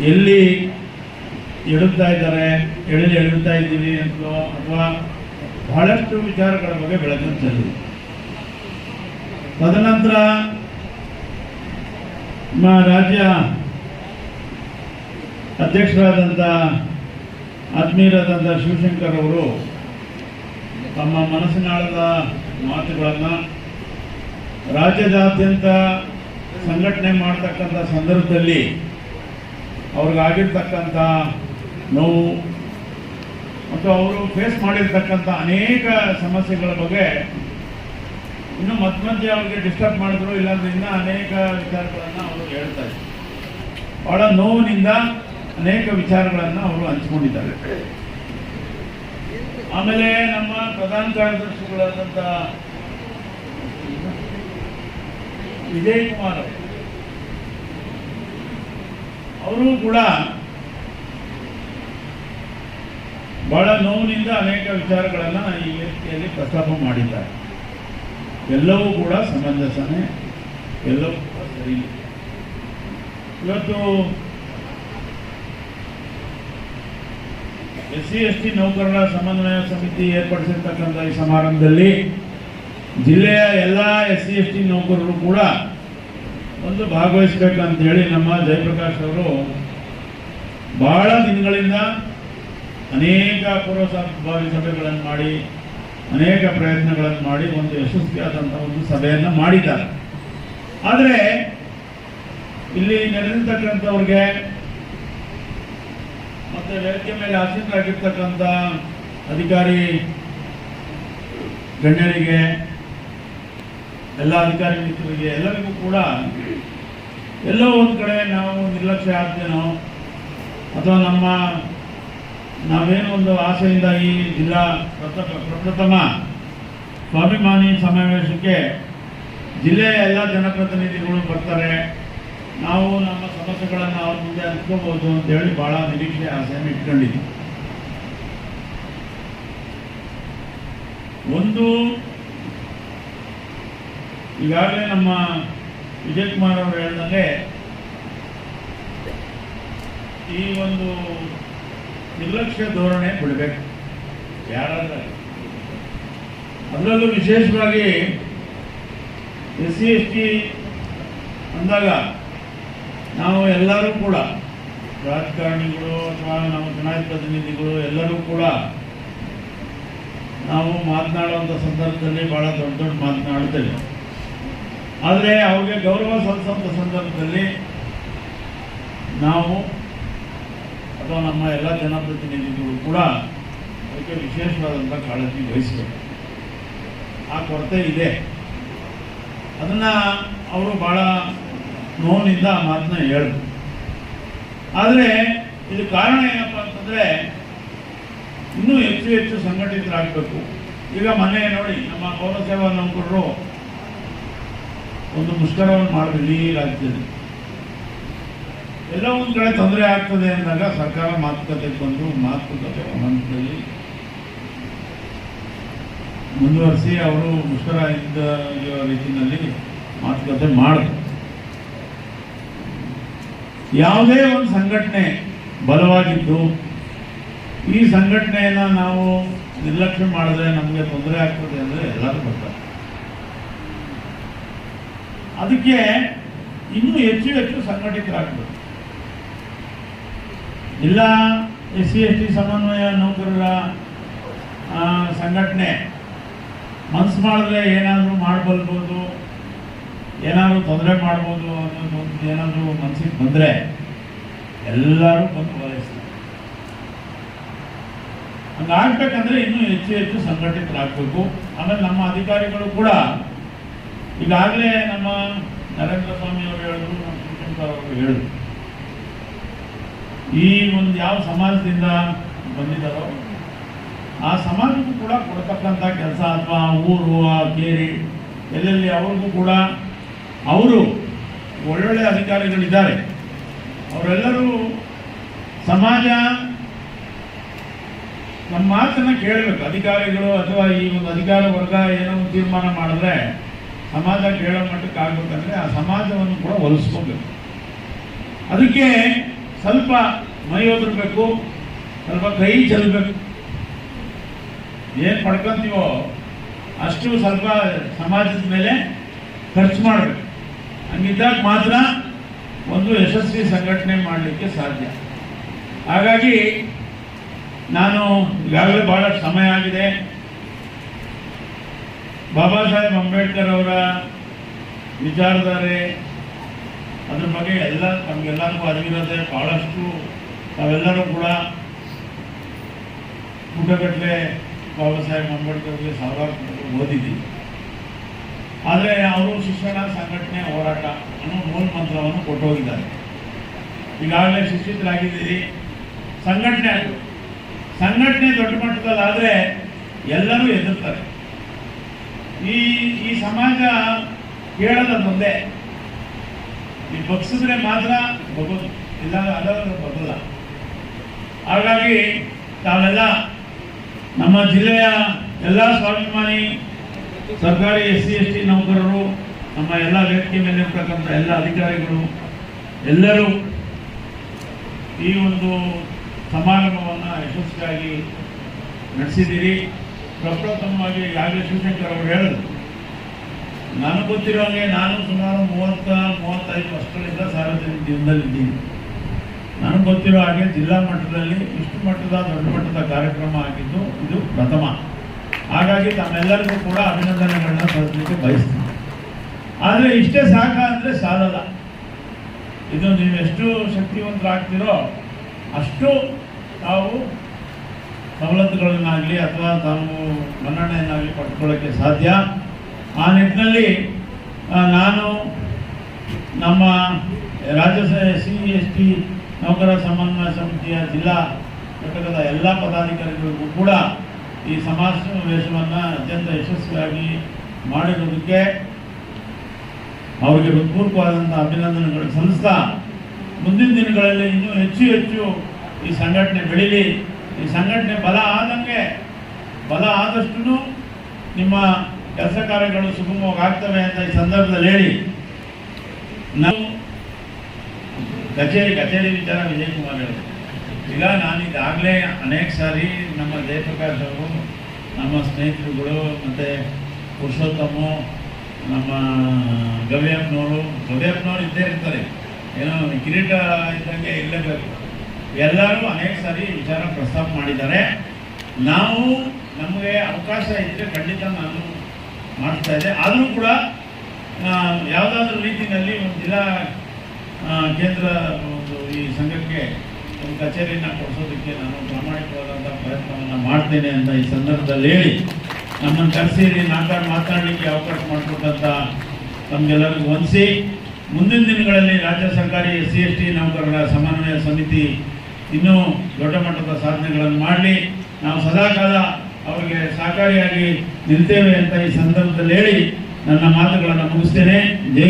ಎಲ್ಲಿ ಎಳುತ್ತಾ ಇದ್ದಾರೆ ಎಳೆದು ಎಳುತ್ತಾ ಇದ್ದೀವಿ ಅಂತ ಅಥವಾ ಬಹಳಷ್ಟು ವಿಚಾರಗಳ ಬಗ್ಗೆ ಬೆಳಕನ್ನು ಚೆಲ್ಲಿ ತದನಂತರ ನಮ್ಮ ರಾಜ್ಯ ಅಧ್ಯಕ್ಷರಾದಂಥ ಆತ್ಮೀಯರಾದಂಥ ಶಿವಶಂಕರ್ ಅವರು ತಮ್ಮ ಮನಸ್ಸಿನಾಳದ ಮಾತುಗಳನ್ನು ರಾಜ್ಯದಾದ್ಯಂತ ಸಂಘಟನೆ ಮಾಡ್ತಕ್ಕಂಥ ಸಂದರ್ಭದಲ್ಲಿ ಅವ್ರಿಗಾಗಿರ್ತಕ್ಕಂಥ ನೋವು ಮತ್ತು ಅವರು ಫೇಸ್ ಮಾಡಿರ್ತಕ್ಕಂಥ ಅನೇಕ ಸಮಸ್ಯೆಗಳ ಬಗ್ಗೆ ಇನ್ನು ಮಧ್ಯ ಮಧ್ಯೆ ಅವ್ರಿಗೆ ಡಿಸ್ಟರ್ಬ್ ಮಾಡಿದ್ರು ಇಲ್ಲಾಂದ್ರೆ ಇನ್ನೂ ಅನೇಕ ವಿಚಾರಗಳನ್ನು ಅವರು ಹೇಳ್ತಾ ಇದ್ರು. ಬಹಳ ನೋವಿನಿಂದ ಅನೇಕ ವಿಚಾರಗಳನ್ನು ಅವರು ಹಂಚ್ಕೊಂಡಿದ್ದಾರೆ. ಆಮೇಲೆ ನಮ್ಮ ಪ್ರಧಾನ ಕಾರ್ಯದರ್ಶಿಗಳಾದಂಥ ವಿಜಯ್ ಕುಮಾರ್ ಅವರು ಅವರು ಕೂಡ ಬಹಳ ನೋವಿನಿಂದ ಅನೇಕ ವಿಚಾರಗಳನ್ನು ಈ ವೇದಿಕೆಯಲ್ಲಿ ಪ್ರಸ್ತಾಪ ಮಾಡಿದ್ದಾರೆ. ಎಲ್ಲವೂ ಕೂಡ ಸಮಂಜಸನೆ. ಎಲ್ಲವೂ ಕೂಡ ಸರಿ ಇವತ್ತು ಎಸ್ ಸಿ ಎಸ್ ಟಿ ನೌಕರರ ಸಮನ್ವಯ ಸಮಿತಿ ಏರ್ಪಡಿಸಿರ್ತಕ್ಕಂಥ ಈ ಸಮಾರಂಭದಲ್ಲಿ ಜಿಲ್ಲೆಯ ಎಲ್ಲ ಎಸ್ ಸಿ ಎಸ್ ಟಿ ನೌಕರರು ಕೂಡ ಒಂದು ಭಾಗವಹಿಸಬೇಕಂತ ಹೇಳಿ ನಮ್ಮ ಜಯಪ್ರಕಾಶ್ ಅವರು ಬಹಳ ದಿನಗಳಿಂದ ಅನೇಕ ಪೂರ್ವಸಭಾವಿ ಸಭೆಗಳನ್ನು ಮಾಡಿ, ಅನೇಕ ಪ್ರಯತ್ನಗಳನ್ನು ಮಾಡಿ ಒಂದು ಯಶಸ್ವಿಯಾದಂಥ ಒಂದು ಸಭೆಯನ್ನು ಮಾಡಿದ್ದಾರೆ. ಆದರೆ ಇಲ್ಲಿ ನೆರೆದಿರ್ತಕ್ಕಂಥವ್ರಿಗೆ ಮತ್ತೆ ವೇದಿಕೆ ಮೇಲೆ ಆಸೀನರಾಗಿರ್ತಕ್ಕಂಥ ಅಧಿಕಾರಿ ಗಣ್ಯರಿಗೆ ಎಲ್ಲ ಅಧಿಕಾರಿ ಮಿತ್ರರಿಗೆ ಎಲ್ಲರಿಗೂ ಕೂಡ ಎಲ್ಲೋ ಒಂದು ಕಡೆ ನಾವು ನಿರ್ಲಕ್ಷ್ಯ ಆಗ್ತೇನೋ ಅಥವಾ ನಮ್ಮ ನಾವೇನು ಒಂದು ಆಸೆಯಿಂದ ಈ ಜಿಲ್ಲಾ ಪ್ರಥಮ ಪ್ರಪ್ರಥಮ ಸ್ವಾಭಿಮಾನಿ ಸಮಾವೇಶಕ್ಕೆ ಜಿಲ್ಲೆಯ ಎಲ್ಲ ಜನಪ್ರತಿನಿಧಿಗಳು ಬರ್ತಾರೆ. ನಾವು ನಮ್ಮ ಸಮಸ್ಯೆಗಳನ್ನು ಅವ್ರ ಮುಂದೆ ಅಂತ ಹೇಳಿ ಬಹಳ ನಿರೀಕ್ಷೆ ಆಸೆಯನ್ನು ಇಟ್ಕೊಂಡಿದ್ದೀವಿ. ಒಂದು ಈಗಾಗಲೇ ನಮ್ಮ ವಿಜಯ್ ಕುಮಾರ್ ಅವರು ಹೇಳ್ದಂಗೆ ಈ ಒಂದು ನಿರ್ಲಕ್ಷ್ಯ ಧೋರಣೆ ಬಿಡಬೇಕು ಯಾರಾದ್ರೂ. ಅದರಲ್ಲೂ ವಿಶೇಷವಾಗಿ ಎಸ್ ಸಿ ಎಸ್ ಟಿ ಅಂದಾಗ ನಾವು ಎಲ್ಲರೂ ಕೂಡ ರಾಜಕಾರಣಿಗಳು ಅಥವಾ ನಮ್ಮ ಚುನಾಯಿತ ಪ್ರತಿನಿಧಿಗಳು ಎಲ್ಲರೂ ಕೂಡ ನಾವು ಮಾತನಾಡುವಂಥ ಸಂದರ್ಭದಲ್ಲಿ ಭಾಳ ದೊಡ್ಡ ದೊಡ್ಡ ಮಾತನಾಡ್ತೇವೆ ಆದರೆ ಅವ್ರಿಗೆ ಗೌರವ ಸಲ್ಲಿಸುವಂಥ ಸಂದರ್ಭದಲ್ಲಿ ನಾವು ಅಥವಾ ನಮ್ಮ ಎಲ್ಲ ಜನಪ್ರತಿನಿಧಿಗಳು ಕೂಡ ಅದಕ್ಕೆ ವಿಶೇಷವಾದಂಥ ಕಾಳಜಿ ವಹಿಸಬೇಕು. ಆ ಕೊರತೆ ಇದೆ. ಅದನ್ನು ಅವರು ಭಾಳ ನೋವಿನಿಂದ ಆ ಮಾತನ್ನ ಹೇಳಿದ್ರು ಆದರೆ ಇದು ಕಾರಣ ಏನಪ್ಪ ಅಂತಂದರೆ ಇನ್ನೂ ಹೆಚ್ಚು ಹೆಚ್ಚು ಸಂಘಟಿತರಾಗಬೇಕು. ಈಗ ಮೊನ್ನೆ ನೋಡಿ ನಮ್ಮ ಪೌರಸೇವಾ ನೌಕರರು ಒಂದು ಮುಷ್ಕರವನ್ನು ಮಾಡಿದ್ರೆ ರಾಜ್ಯದಲ್ಲಿ. ಎಲ್ಲ ಒಂದು ಕಡೆ ತೊಂದರೆ ಆಗ್ತದೆ ಅಂದಾಗ ಸರ್ಕಾರ ಮಾತುಕತೆ ಬಂದು ಮಾತುಕತೆ ಹಂತದಲ್ಲಿ ಮುಂದುವರಿಸಿ ಅವರು ಮುಷ್ಕರ ಇದ್ದ ರೀತಿಯಲ್ಲಿ ಮಾತುಕತೆ ಮಾಡಿದ್ರು ಯಾವುದೇ ಒಂದು ಸಂಘಟನೆ ಬಲವಾಗಿದ್ದು, ಈ ಸಂಘಟನೆಯನ್ನು ನಾವು ನಿರ್ಲಕ್ಷ್ಯ ಮಾಡಿದ್ರೆ ನಮಗೆ ತೊಂದರೆ ಆಗ್ತದೆ ಅಂದರೆ ಎಲ್ಲರೂ ಬರ್ತಾರೆ. ಅದಕ್ಕೆ ಇನ್ನೂ ಹೆಚ್ಚು ಹೆಚ್ಚು ಸಂಘಟಿತರಾಗಬೇಕು. ಜಿಲ್ಲಾ ಎಸ್ ಸಿ ಎಸ್ ಟಿ ಸಮನ್ವಯ ನೌಕರರ ಸಂಘಟನೆ ಮನಸ್ಸು ಮಾಡಿದ್ರೆ ಏನಾದರೂ ಮಾಡಬಲ್ಬೋದು, ಏನಾದರೂ ತೊಂದರೆ ಮಾಡ್ಬೋದು ಅನ್ನೋದು ಏನಾದರೂ ಮನಸ್ಸಿಗೆ ಬಂದರೆ ಎಲ್ಲರೂ ಬಂದು ವಹಿಸ್ತಾರೆ ಹಂಗಾಗ್ಬೇಕಂದ್ರೆ ಇನ್ನೂ ಹೆಚ್ಚು ಹೆಚ್ಚು ಸಂಘಟಿತರಾಗಬೇಕು. ಆಮೇಲೆ ನಮ್ಮ ಅಧಿಕಾರಿಗಳು ಕೂಡ ಈಗಾಗಲೇ ನಮ್ಮ ನರೇಂದ್ರ ಸ್ವಾಮಿ ಅವರು ಹೇಳಿದ್ರು, ನಮ್ಮ ಶಿವಶಂಕರ್ ಅವರು ಹೇಳಿದ್ರು. ಈ ಒಂದು ಯಾವ ಸಮಾಜದಿಂದ ಬಂದಿದ್ದಾರೋ, ಆ ಸಮಾಜಕ್ಕೂ ಕೂಡ ಕೊಡ್ತಕ್ಕಂಥ ಕೆಲಸ ಅಥವಾ ಊರು, ಆ ಕೇರಿ, ಎಲ್ಲೆಲ್ಲಿ ಅವ್ರಿಗೂ ಕೂಡ ಅವರು ಒಳ್ಳೊಳ್ಳೆ ಅಧಿಕಾರಿಗಳಿದ್ದಾರೆ. ಅವರೆಲ್ಲರೂ ಸಮಾಜ ನಮ್ಮ ಮಾತನ್ನು ಕೇಳಬೇಕು. ಅಧಿಕಾರಿಗಳು ಅಥವಾ ಈ ಒಂದು ಅಧಿಕಾರ ವರ್ಗ ಏನೋ ತೀರ್ಮಾನ ಮಾಡಿದ್ರೆ ಸಮಾಜ ಕೇಳೋ ಮಟ್ಟಕ್ಕೆ ಆಗ್ಬೇಕಂದ್ರೆ ಆ ಸಮಾಜವನ್ನು ಕೂಡ ಒಲಿಸ್ಕೋಬೇಕು. ಅದಕ್ಕೆ ಸ್ವಲ್ಪ ಮೈ ಸ್ವಲ್ಪ ಕೈ ಚೆಲ್ಲಬೇಕು ಏನು ಪಡ್ಕೊಂತೀವೋ ಅಷ್ಟು ಸ್ವಲ್ಪ ಸಮಾಜದ ಮೇಲೆ ಖರ್ಚು ಮಾಡಬೇಕು. ಹಂಗಿದ್ದಾಗ ಮಾತ್ರ ಒಂದು ಯಶಸ್ವಿ ಸಂಘಟನೆ ಮಾಡಲಿಕ್ಕೆ ಸಾಧ್ಯ. ಹಾಗಾಗಿ ನಾನು ಈಗಾಗಲೇ ಭಾಳಷ್ಟು ಸಮಯ ಆಗಿದೆ. ಬಾಬಾ ಸಾಹೇಬ್ ಅಂಬೇಡ್ಕರ್ ಅವರ ವಿಚಾರಧಾರೆ, ಅದ್ರ ಬಗ್ಗೆ ಎಲ್ಲ, ನಮಗೆಲ್ಲರಿಗೂ ಅರಿವಿರೋದೆ ಬಹಳಷ್ಟು ನಾವೆಲ್ಲರೂ ಕೂಡ ಪುಟಗಟ್ಟಲೆ ಬಾಬಾ ಸಾಹೇಬ್ ಅಂಬೇಡ್ಕರ್ಗೆ ಸಾವಿರಾರು ಓದಿದ್ದೀವಿ ಆದರೆ ಅವರು ಶಿಕ್ಷಣ ಸಂಘಟನೆ ಹೋರಾಟ ಅನ್ನೋ ಮೂಲ ಮಂತ್ರವನ್ನು ಕೊಟ್ಟು ಹೋಗಿದ್ದಾರೆ ಈಗಾಗಲೇ ಶಿಕ್ಷಿತರಾಗಿದ್ದೀರಿ. ಸಂಘಟನೆ ಸಂಘಟನೆ ದೊಡ್ಡ ಮಟ್ಟದಲ್ಲಾದರೆ ಎಲ್ಲರೂ ಎದುರ್ತಾರೆ ಈ ಈ ಸಮಾಜ ಹೇಳದ ಮುಂದೆ ಈ ಬಗ್ಸಿದ್ರೆ ಮಾತ್ರ ಬಗೋದು ಇಲ್ಲ ಅದಾದ್ರೆ ಬಗಲ್ಲ. ಹಾಗಾಗಿ ತಾವೆಲ್ಲ ನಮ್ಮ ಜಿಲ್ಲೆಯ ಎಲ್ಲ ಸ್ವಾಭಿಮಾನಿ, ಸರ್ಕಾರಿ ಎಸ್ ಸಿ ಎಸ್ ಟಿ ನೌಕರರು, ನಮ್ಮ ಎಲ್ಲ ವ್ಯಕ್ತಿ ಮೇಲೆ ಇರ್ತಕ್ಕಂಥ ಎಲ್ಲ ಅಧಿಕಾರಿಗಳು, ಎಲ್ಲರೂ ಈ ಒಂದು ಸಮಾರಂಭವನ್ನು ಯಶಸ್ವಿಯಾಗಿ ನಡೆಸಿದ್ದೀರಿ. ಪ್ರಪ್ರಥಮವಾಗಿ ಈಗಾಗಲೇ ಶಿವಶಂಕರ್ ಅವರು ಹೇಳಿದ್ರು ನನಗೆ ಗೊತ್ತಿರೋ ಹಾಗೆ ನಾನು ಸುಮಾರು ಮೂವತ್ತ, ಮೂವತ್ತೈದು ವರ್ಷಗಳಿಂದ ಸಾರ್ವಜನಿಕ ಜೀವನದಲ್ಲಿದ್ದೀನಿ. ನನಗೆ ಗೊತ್ತಿರೋ ಹಾಗೆ ಜಿಲ್ಲಾ ಮಟ್ಟದಲ್ಲಿ ಇಷ್ಟು ಮಟ್ಟದ, ದೊಡ್ಡ ಮಟ್ಟದ ಕಾರ್ಯಕ್ರಮ ಆಗಿದ್ದು ಇದು ಪ್ರಥಮ. ಹಾಗಾಗಿ ತಮ್ಮೆಲ್ಲರಿಗೂ ಕೂಡ ಅಭಿನಂದನೆಗಳನ್ನ ಸಲ್ಲಿಸಲಿಕ್ಕೆ ಬಯಸ್ತೀನಿ. ಆದರೆ ಇಷ್ಟೇ ಸಾಕ ಅಂದರೆ ಸಾಲಲ್ಲ. ಇದು ನೀವೆಷ್ಟು ಶಕ್ತಿವಂತರಾಗ್ತೀರೋ ಅಷ್ಟು ತಾವು ಸವಲತ್ತುಗಳನ್ನಾಗಲಿ ಅಥವಾ ತಾವು ಮನ್ನಣೆಯನ್ನಾಗಲಿ ಪಡ್ಕೊಳ್ಳೋಕ್ಕೆ ಸಾಧ್ಯ? ಆ ನಿಟ್ಟಿನಲ್ಲಿ ನಾನು ನಮ್ಮ ರಾಜ್ಯ ಸಿ, ಎಸ್, ಟಿ ನೌಕರ ಸಮನ್ವಯ ಸಮಿತಿಯ ಜಿಲ್ಲಾ ಘಟಕದ ಎಲ್ಲ ಪದಾಧಿಕಾರಿಗಳಿಗೂ ಕೂಡ ಈ ಸಮಾವೇಶವನ್ನು ಅತ್ಯಂತ ಯಶಸ್ವಿಯಾಗಿ ಮಾಡಿರೋದಕ್ಕೆ ಅವರಿಗೆ ಹೃತ್ಪೂರ್ವಕವಾದಂಥ ಅಭಿನಂದನೆಗಳು ಸಲ್ಲಿಸ್ತಾ, ಮುಂದಿನ ದಿನಗಳಲ್ಲಿ ಇನ್ನೂ ಹೆಚ್ಚು ಹೆಚ್ಚು ಈ ಸಂಘಟನೆ ಬೆಳೀಲಿ ಈ ಸಂಘಟನೆ ಬಲ ಆದಂಗೆ, ಬಲ ಆದಷ್ಟು ನಿಮ್ಮ ಕೆಲಸ ಕಾರ್ಯಗಳು ಸುಗಮವಾಗಿ ಆಗ್ತವೆ ಅಂತ ಈ ಸಂದರ್ಭದಲ್ಲಿ ಹೇಳಿ. ನಾವು ಕಚೇರಿ ಕಚೇರಿ ವಿಚಾರ ವಿಜಯ್ ಕುಮಾರ್ ಹೇಳಿದ್ರು. ಈಗ ನಾನು ಈಗಾಗಲೇ ಅನೇಕ ಸಾರಿ ನಮ್ಮ ಜಯಪ್ರಕಾಶ್ ಅವರು ನಮ್ಮ ಸ್ನೇಹಿತರುಗಳು, ಮತ್ತು ಪುರುಷೋತ್ತಮ ನಮ್ಮ ಗವ್ಯಪ್ಪನವರು ಗವ್ಯಪ್ಪನವರು ಇದ್ದೇ ಇರ್ತಾರೆ. ಏನೋ ಕಿರೀಟ ಇದ್ದಂಗೆ ಇರಲೇಬೇಕು. ಎಲ್ಲರೂ ಅನೇಕ ಸಾರಿ ವಿಚಾರ ಪ್ರಸ್ತಾಪ ಮಾಡಿದ್ದಾರೆ. ನಾವು ನಮಗೆ ಅವಕಾಶ ಇದ್ದರೆ ಖಂಡಿತ ನಾನು ಮಾಡ್ತಾ ಇದ್ದೆ. ಆದರೂ ಕೂಡ ಯಾವುದಾದ್ರೂ ರೀತಿಯಲ್ಲಿ ಒಂದು ಜಿಲ್ಲಾ ಕೇಂದ್ರ ಒಂದು ಈ ಸಂಘಕ್ಕೆ ಒಂದು ಕಚೇರಿಯನ್ನು ಕೊಡಿಸೋದಕ್ಕೆ ನಾನು ಪ್ರಾಮಾಣಿಕವಾದಂಥ ಪ್ರಯತ್ನವನ್ನು ಮಾಡ್ತೇನೆ ಅಂತ ಈ ಸಂದರ್ಭದಲ್ಲಿ ಹೇಳಿ, ನಮ್ಮನ್ನು ಕರೆಸಿ ನಾಲ್ಕಾರು ಮಾತನಾಡಲಿಕ್ಕೆ ಅವಕಾಶ ಮಾಡಿಕೊಟ್ಟಂಥ ತಮಗೆಲ್ಲರಿಗೂ ವಂದಿಸಿ ಮುಂದಿನ ದಿನಗಳಲ್ಲಿ ರಾಜ್ಯ ಸರ್ಕಾರಿ ಸಿ ಎಸ್ ಟಿ ನೌಕರರ ಸಮನ್ವಯ ಸಮಿತಿ ಇನ್ನೂ ದೊಡ್ಡ ಮಟ್ಟದ ಸಾಧನೆಗಳನ್ನು ಮಾಡಲಿ. ನಾವು ಸದಾಕಾಲ ಅವರಿಗೆ ಸಹಕಾರಿಯಾಗಿ ನಿಲ್ತೇವೆ ಅಂತ ಈ ಸಂದರ್ಭದಲ್ಲಿ ಹೇಳಿ ನನ್ನ ಮಾತುಗಳನ್ನು ಮುಗಿಸ್ತೇನೆ.